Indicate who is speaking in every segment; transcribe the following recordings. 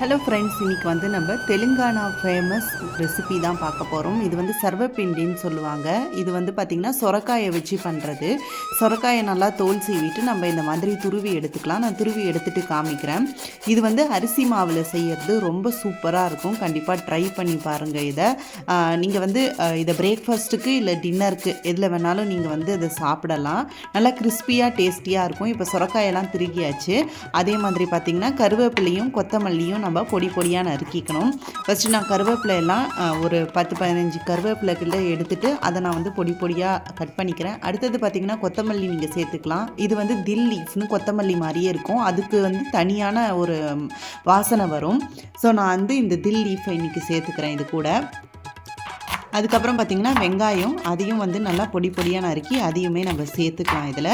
Speaker 1: Hello friends இன்றைக்கி வந்து நம்ம தெலுங்கானா ஃபேமஸ் ரெசிபி தான் பார்க்க போகிறோம் இது வந்து சர்வப்பிண்டின்னு சொல்லுவாங்க. இது வந்து பார்த்திங்கன்னா சொரக்காயை வச்சு பண்ணுறது சொரக்காயை நல்லா தோல் சீவிட்டு நம்ம இந்த மாதிரி துருவி எடுத்துக்கலாம். நான் துருவி எடுத்துகிட்டு காமிக்கிறேன். இது வந்து அரிசி மாவில் செய்கிறது ரொம்ப சூப்பராக இருக்கும். கண்டிப்பாக ட்ரை பண்ணி பாருங்கள் இதை. நீங்கள் வந்து இதை பிரேக்ஃபாஸ்ட்டுக்கு இல்லை டின்னருக்கு எதில் வேணாலும் நீங்கள் வந்து இதை சாப்பிடலாம். நல்லா கிறிஸ்பியாக டேஸ்டியாக இருக்கும். இப்போ சொரக்காயெல்லாம் திருகியாச்சு. அதே மாதிரி பார்த்திங்கன்னா கருவேப்பிலையும் கொத்தமல்லியும் நம்ம பொடி பொடியாக நறுக்கிக்கணும் ஃபஸ்ட்டு நான் கருவேப்பிலை எல்லாம் ஒரு பத்து பதினஞ்சு கருவேப்பிலை கிட்ட எடுத்துகிட்டு அதை நான் வந்து பொடி பொடியாக கட் பண்ணிக்கிறேன். அடுத்தது பார்த்திங்கன்னா கொத்தமல்லி நீங்கள் சேர்த்துக்கலாம். இது வந்து தில் லீஃப்னு கொத்தமல்லி மாதிரியே இருக்கும். அதுக்கு வந்து தனியான ஒரு வாசனை வரும். ஸோ நான் வந்து இந்த தில் லீஃபை இன்றைக்கி சேர்த்துக்கிறேன் இது கூட. அதுக்கப்புறம் பார்த்திங்கன்னா வெங்காயம் அதையும் வந்து நல்லா பொடி பொடியாக நறுக்கி அதையுமே நம்ம சேர்த்துக்கலாம் இதில்.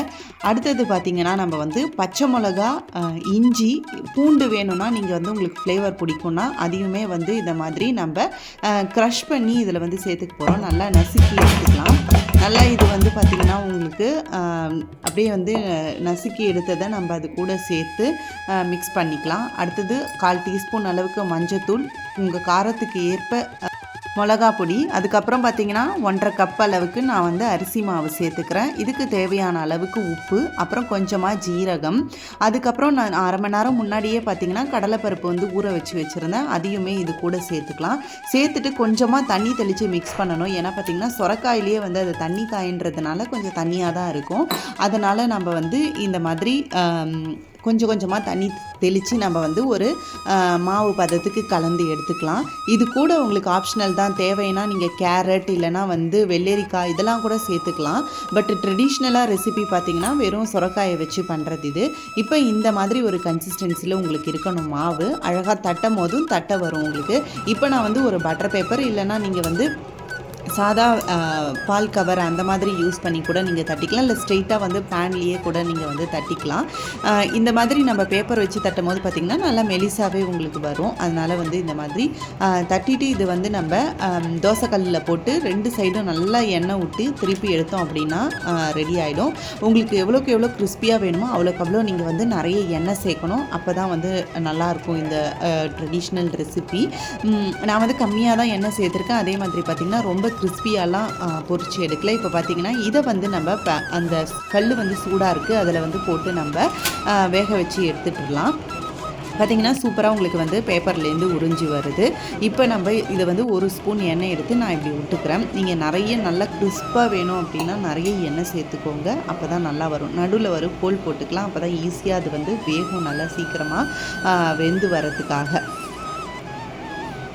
Speaker 1: அடுத்தது பார்த்திங்கன்னா நம்ம வந்து பச்சை மிளகா இஞ்சி பூண்டு வேணும்னா நீங்கள் வந்து உங்களுக்கு ஃப்ளேவர் பிடிக்கும்னா அதையுமே வந்து இந்த மாதிரி நம்ம க்ரஷ் பண்ணி இதில் வந்து சேர்த்துக்க போகிறோம் நல்லா நசுக்கி எடுத்துக்கலாம். நல்லா இது வந்து பார்த்திங்கன்னா உங்களுக்கு அப்படியே வந்து நசுக்கி எடுத்ததை நம்ம அது கூட சேர்த்து மிக்ஸ் பண்ணிக்கலாம். அடுத்தது கால் டீஸ்பூன் அளவுக்கு மஞ்சத்தூள். உங்கள் காரத்துக்கு ஏற்ப மிளகா பொடி அதுக்கப்புறம் பார்த்தீங்கன்னா ஒன்றரை கப் அளவுக்கு நான் வந்து அரிசி மாவு சேர்த்துக்கிறேன். இதுக்கு தேவையான அளவுக்கு உப்பு அப்புறம் கொஞ்சமாக ஜீரகம். அதுக்கப்புறம் நான் அரை மணி நேரம் முன்னாடியே பார்த்தீங்கன்னா கடலைப்பருப்பு வந்து ஊற வச்சு வச்சுருந்தேன். அதையுமே இது கூட சேர்த்துக்கலாம். சேர்த்துட்டு கொஞ்சமாக தண்ணி தெளித்து மிக்ஸ் பண்ணணும். ஏன்னா பார்த்தீங்கன்னா சொரக்காயிலேயே வந்து அது தண்ணி காயின்றதுனால கொஞ்சம் தண்ணியாக தான் இருக்கும். அதனால் நம்ம வந்து இந்த மாதிரி கொஞ்சம் கொஞ்சமாக தண்ணி தெளித்து நம்ம வந்து ஒரு மாவு பதத்துக்கு கலந்து எடுத்துக்கலாம். இது கூட உங்களுக்கு ஆப்ஷனல் தான். தேவைன்னா நீங்கள் கேரட் இல்லைனா வந்து வெள்ளரிக்காய் இதெல்லாம் கூட சேர்த்துக்கலாம். பட் ட்ரெடிஷ்னலாக ரெசிபி பார்த்தீங்கன்னா வெறும் சுரக்காயை வச்சு பண்ணுறது இது. இப்போ இந்த மாதிரி ஒரு கன்சிஸ்டன்சியில் உங்களுக்கு இருக்கணும் மாவு. அழகாக தட்டும் போதும் தட்டை வரும் உங்களுக்கு. இப்போ நான் வந்து ஒரு பட்டர் பேப்பர் இல்லைன்னா நீங்கள் வந்து சாதா பால் கவர் அந்த மாதிரி யூஸ் பண்ணி கூட நீங்கள் தட்டிக்கலாம். இல்லை ஸ்ட்ரெயிட்டாக வந்து பேன்லேயே கூட நீங்கள் வந்து தட்டிக்கலாம். இந்த மாதிரி நம்ம பேப்பர் வச்சு தட்டும் போது பார்த்திங்கன்னா நல்லா மெலிசாவே உங்களுக்கு வரும். அதனால் வந்து இந்த மாதிரி தட்டிட்டு இது வந்து நம்ம தோசைக்கல்லில் போட்டு ரெண்டு சைடும் நல்லா எண்ணெய் விட்டு திருப்பி எடுத்தோம் அப்படின்னா ரெடி ஆகிடும் உங்களுக்கு எவ்வளோக்கு எவ்வளோ கிறிஸ்பியாக வேணுமோ அவ்வளோக்கு அவ்வளோ நீங்கள் வந்து நிறைய எண்ணெய் சேர்க்கணும். அப்போ தான் வந்து நல்லாயிருக்கும் இந்த ட்ரெடிஷ்னல் ரெசிபி நான் வந்து கம்மியாக தான் எண்ணெய் சேர்த்துருக்கேன். அதே மாதிரி பார்த்திங்கன்னா ரொம்ப கிறிஸ்பியாலாம் பொறிச்சு எடுக்கல. இப்போ பார்த்திங்கன்னா இதை வந்து நம்ம ப- அந்த கல் வந்து சூடாக இருக்குது அதில் வந்து போட்டு நம்ம வேக வச்சு எடுத்துட்டுலாம் பார்த்திங்கன்னா சூப்பராக உங்களுக்கு வந்து பேப்பர்லேருந்து உறிஞ்சி வருது. இப்போ நம்ம இதை வந்து ஒரு ஸ்பூன் எண்ணெய் எடுத்து நான் இப்படி விட்டுக்கிறேன். நீங்கள் நிறைய நல்லா கிறிஸ்பாக வேணும் அப்படின்னா நிறைய எண்ணெய் சேர்த்துக்கோங்க. அப்போ தான் நல்லா வரும். நடுவில் வரும் கோல் போட்டுக்கலாம். அப்போ தான் ஈஸியாக அது வந்து வேகும் நல்லா சீக்கிரமாக வெந்து வரதுக்காக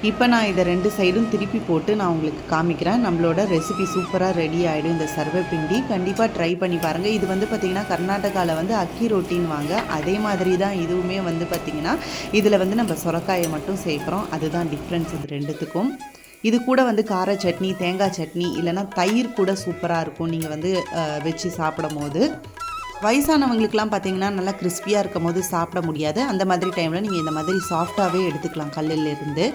Speaker 1: இப்போ நான் இதை ரெண்டு சைடும் திருப்பி போட்டு நான் உங்களுக்கு காமிக்கிறேன். நம்மளோட ரெசிபி சூப்பராக ரெடி ஆகிடும் இந்த சர்வப்பிண்டி கண்டிப்பாக ட்ரை பண்ணி பாருங்கள் இது வந்து பார்த்திங்கன்னா கர்நாடகாவில் வந்து அக்கி ரொட்டின்னு வாங்க அதே மாதிரி தான் இதுவுமே வந்து பார்த்திங்கன்னா இதில் வந்து நம்ம சொரக்காயை மட்டும் சேர்க்குறோம். அதுதான் டிஃப்ரென்ஸ் இது ரெண்டுத்துக்கும். இது கூட வந்து கார சட்னி தேங்காய் சட்னி இல்லைன்னா தயிர் கூட சூப்பராக இருக்கும். நீங்கள் வந்து வச்சு சாப்பிடும் போது வயசானவங்களுக்குலாம் பார்த்தீங்கன்னா நல்லா கிறிஸ்பியாக இருக்கும் போது சாப்பிட முடியாது. அந்த மாதிரி டைமில் நீங்கள் இந்த மாதிரி சாஃப்டாகவே எடுத்துக்கலாம் கல்லில் இருந்து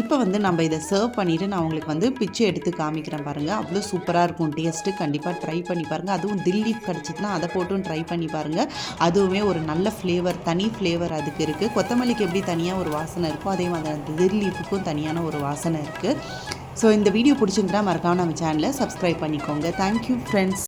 Speaker 1: இப்போ வந்து நம்ம இதை சர்வ் பண்ணிவிட்டு நான் உங்களுக்கு வந்து பிச்சு எடுத்து காமிக்கிறேன் பாருங்கள் அவ்வளோ சூப்பராக இருக்கும். டேஸ்ட்டு கண்டிப்பாக ட்ரை பண்ணி பாருங்கள் அதுவும் தில் கிடச்சிதுன்னா அதை போட்டும் ட்ரை பண்ணி பாருங்கள் அதுவுமே ஒரு நல்ல ஃப்ளேவர் தனி ஃப்ளேவர் அதுக்கு இருக்குது கொத்தமல்லிக்கு எப்படி தனியாக ஒரு வாசனை இருக்கோ அதே மாதிரி அந்த தில்லீஃபுக்கும் தனியான ஒரு வாசனை இருக்குது ஸோ இந்த வீடியோ பிடிச்சிருந்தா மறக்காம நம்ம சேனலை சப்ஸ்கிரைப் பண்ணிக்கோங்க. Thank you friends